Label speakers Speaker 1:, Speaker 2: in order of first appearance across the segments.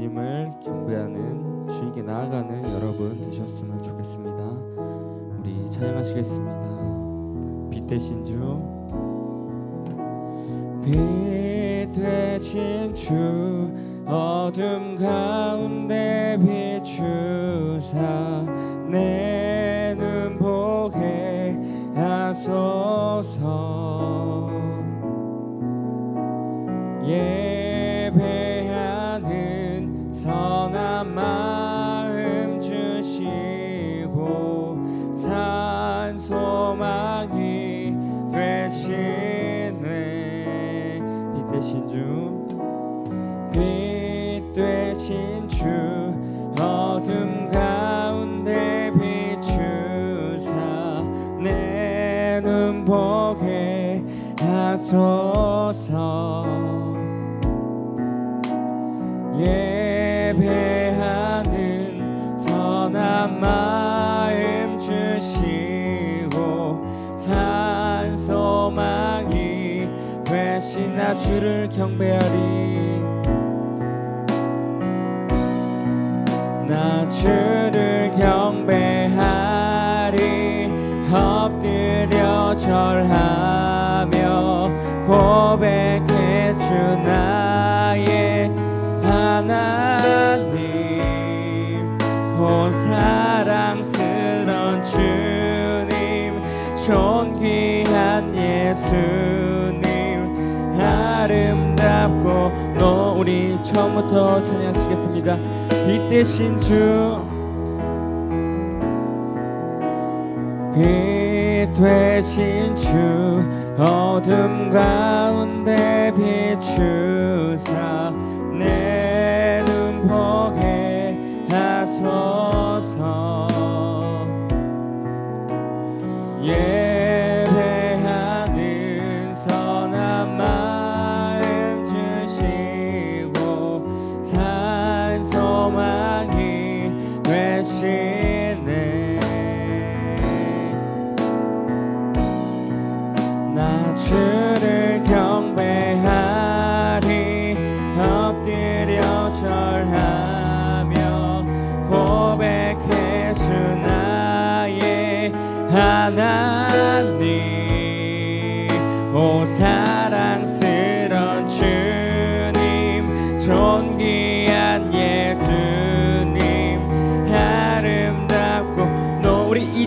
Speaker 1: 주님을 경배하는 주님께 나아가는 여러분 되셨으면 좋겠습니다. 우리 찬양하시겠습니다. 빛 대신 주, 빛 대신 주, 어둠 가운데 비추사 내 하소서 예배하는 선한 마음 주시고 산 소망이 되신 나 주를 경배하리. 나 주를 경배하리. 엎드려 절하며 고백해 주 나의 하나님. 오 사랑스런 주님 존귀한 예수님. 아름답고 너 우리 처음부터 찬양하시겠습니다. 빛 대신 주. 빛 되신 주 어둠 가운데 비추사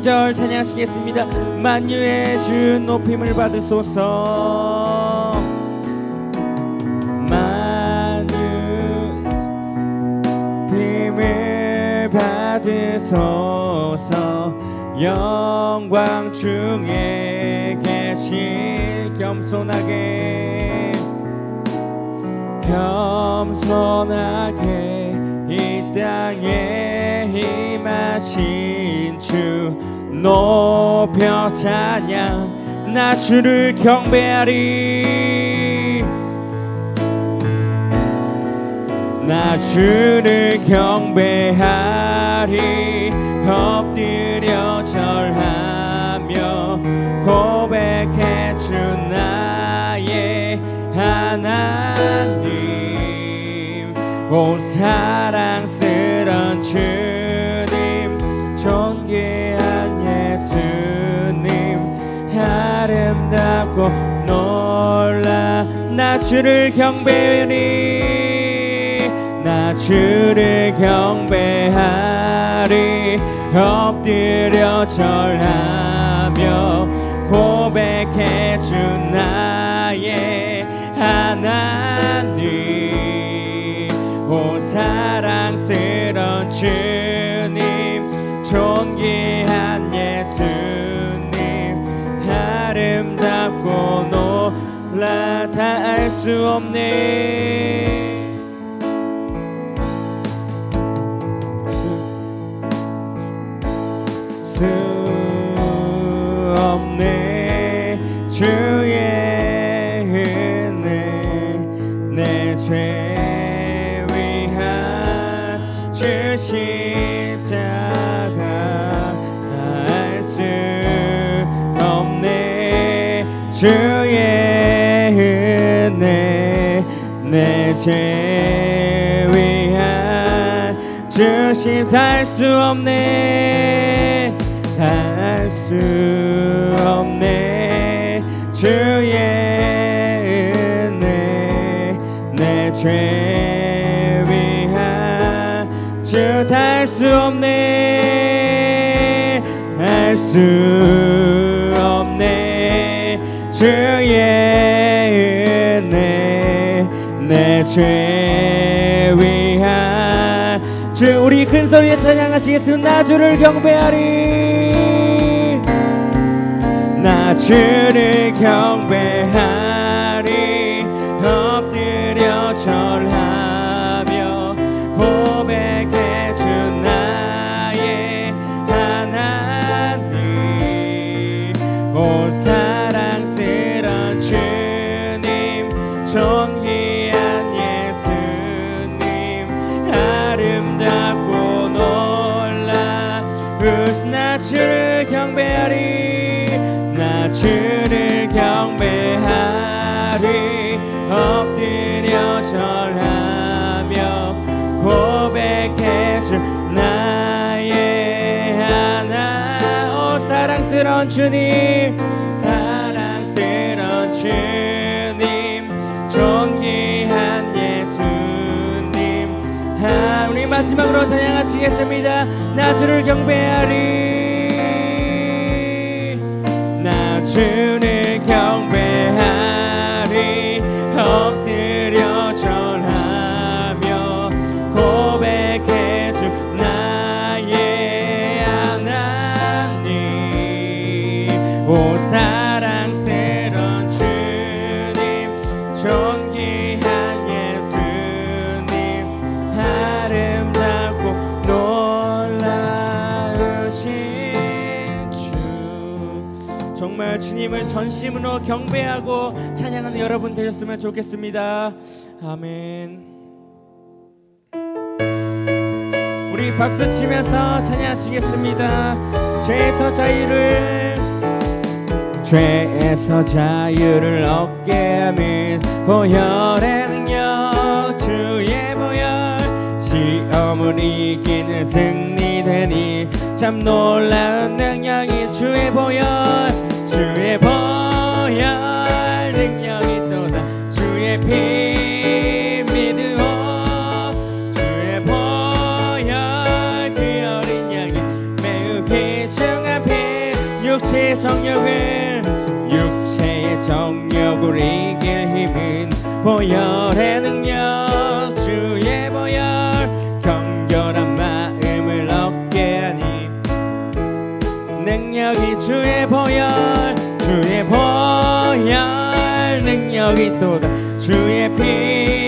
Speaker 1: 2절 찬양하시겠습니다. 만유의 주 높임을 받으소서. 만유 힘을 받으소서. 영광 중에 계신 겸손하게. 겸손하게 이 땅에 임하신 주 높여 찬양 나 주를 경배하리. 나 주를 경배하리. 엎드려 절하며 고백해 주 나의 하나님 오 사랑 아름답고 놀라. 나 주를 경배하리 나 주를 경배하리. 엎드려 절하며 고백해 주 나의 하나님. 오 사랑스런 주 다 알 수 없네 죄 위한 주심 달수 없네 달수 없네. 주의 은혜 내죄 위한 주 달수 없네 할수 죄 위한 주 우리 큰 소리에 찬양하시겠습니다. 나 주를 경배하리. 나 주를 경배하리 사랑스러운 주님 사랑스러운 주님 존귀한 예수님. 아, 우리 마지막으로 찬양하시겠습니다. 나 주를 경배하리 주를 경배하리. 엎드려 정말 주님을 전심으로 경배하고 찬양하는 여러분 되셨으면 좋겠습니다. 아멘. 우리 박수 치면서 찬양하시겠습니다. 죄에서 자유를 죄에서 자유를 얻게 하는 보혈의 능력 주의 보혈 시험을 이기는 승리되니 참 놀라운 능력이 주의 보혈 이길 힘은 보혈의 능력 주의 보혈 경결한 마음을 얻게 하니. 능력이 주의 보혈 주의 보혈 능력이 또다 주의 피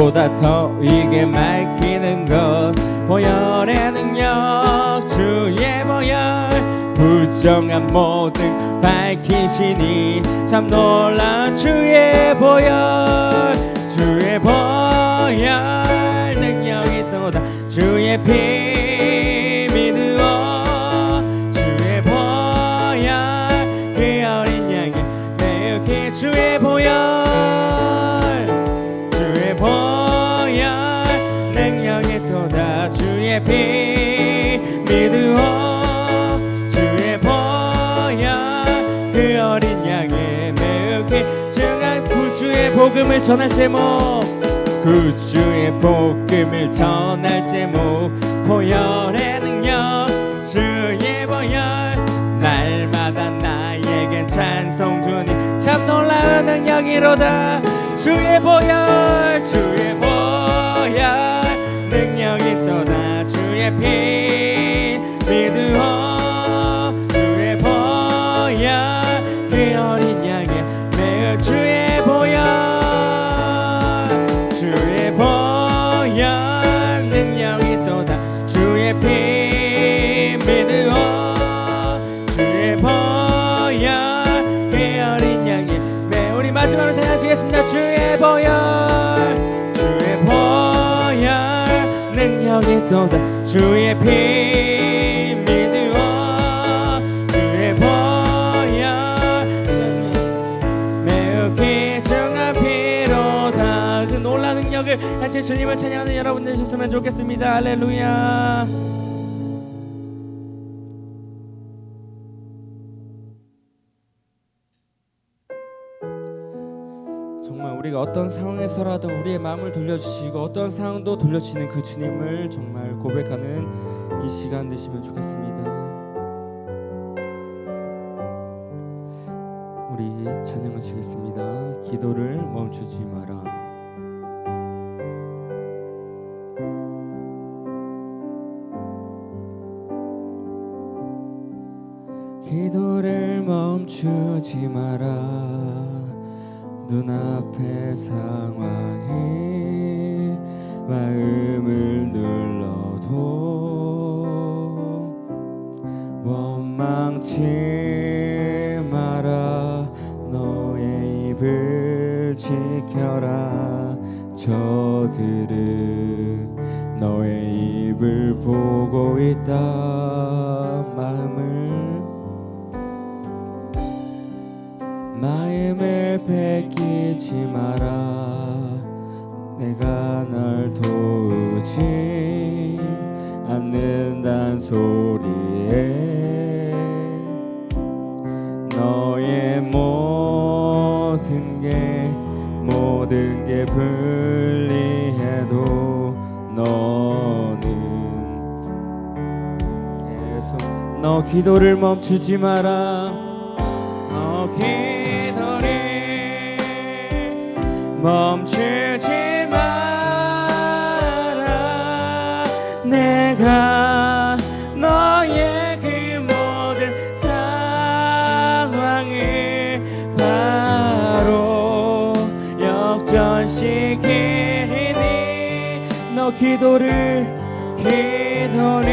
Speaker 1: 보다 더 이게 밝히는 것. 보혈의 능력 주의 보혈. 부정한 모든 밝히시니 참 놀라운 주의 보혈. 주의 보혈 능력이 또다. 주의 피 귀중한 구주의 복음을 전할 제목. 구주의 복음을 전할 제목. 보혈의 능력 주의 보혈. 날마다 나에겐 찬송 주니 참 놀라운 능력이로다. 주의 보혈 주의 보혈. 능력이 또다 주의 피. 믿으오 기도다 주의 피 믿어 주의 보혈 매우 귀중한 피로 다 그 놀라운 능력을 같이 주님을 찬양하는 여러분들 있으면 좋겠습니다. 할렐루야. 우리가 어떤 상황에서라도 우리의 마음을 돌려주시고 어떤 상황도 돌려주시는 그 주님을 정말 고백하는 이 시간 되시면 좋겠습니다. 우리 찬양하시겠습니다. 기도를 멈추지 마라. 기도를 멈추지 마라. 눈앞의 상황이 마음을 눌러도 원망치 마라. 너의 입을 지켜라. 저들은 너의 입을 보고 있다. 마음을 마음을 뺏기지 마라. 내가 널 도우지 않는단 소리에 너의 모든 게 모든 게 불리해도 너는 계속 너 기도를 멈추지 마라. 너 기도를 멈추지 마라. 내가 너의 그 모든 상황을 바로 역전시키니 너 기도를 기도를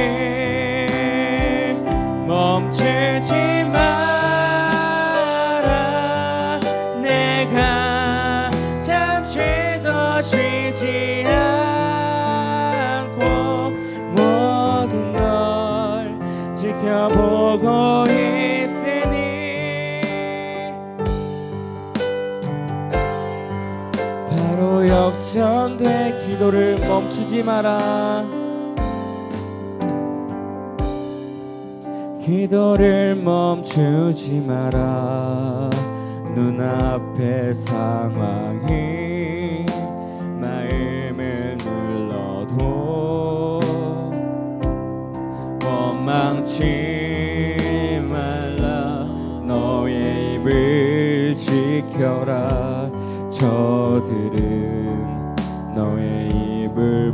Speaker 1: 멈추지 마 기도를 멈추지 마라. 기도를 멈추지 마라. 눈앞의 상황이 마음을 눌러도 원망치 말라. 너의 입을 지켜라. 저들은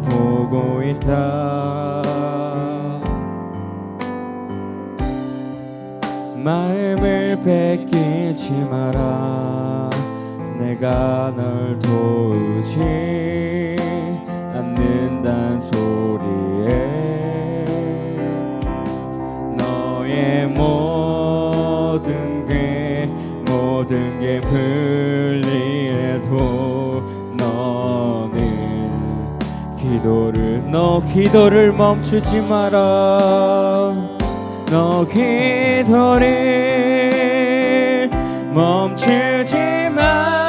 Speaker 1: 보고 있다. 마음을 뺏기지 마라. 내가 널 도우지 않는단 소리에 너의 모든 게 모든 게 불 기도를 너 기도를 멈추지 마라. 너 기도를 멈추지 마라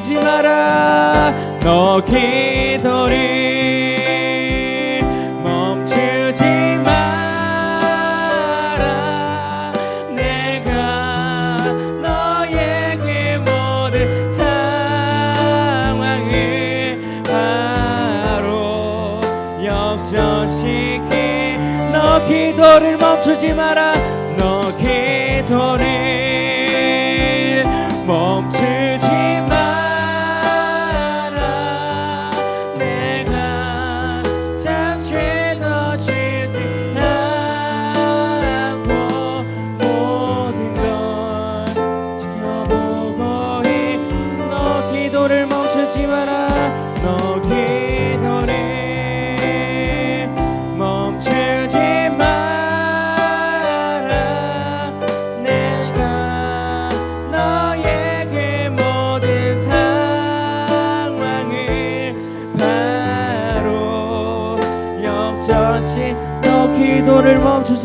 Speaker 1: 멈추지 마라. 너 기도를 멈추지 마라. 내가 그 모든 상황을 바로 역전시키. 너 기도를 멈추지 마라. 너 기도를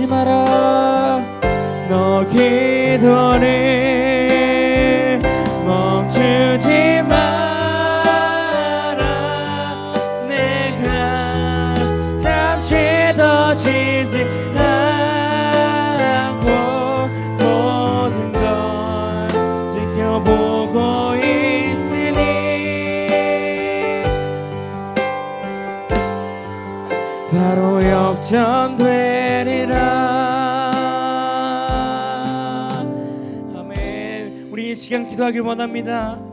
Speaker 1: 멈 기도하길 원합니다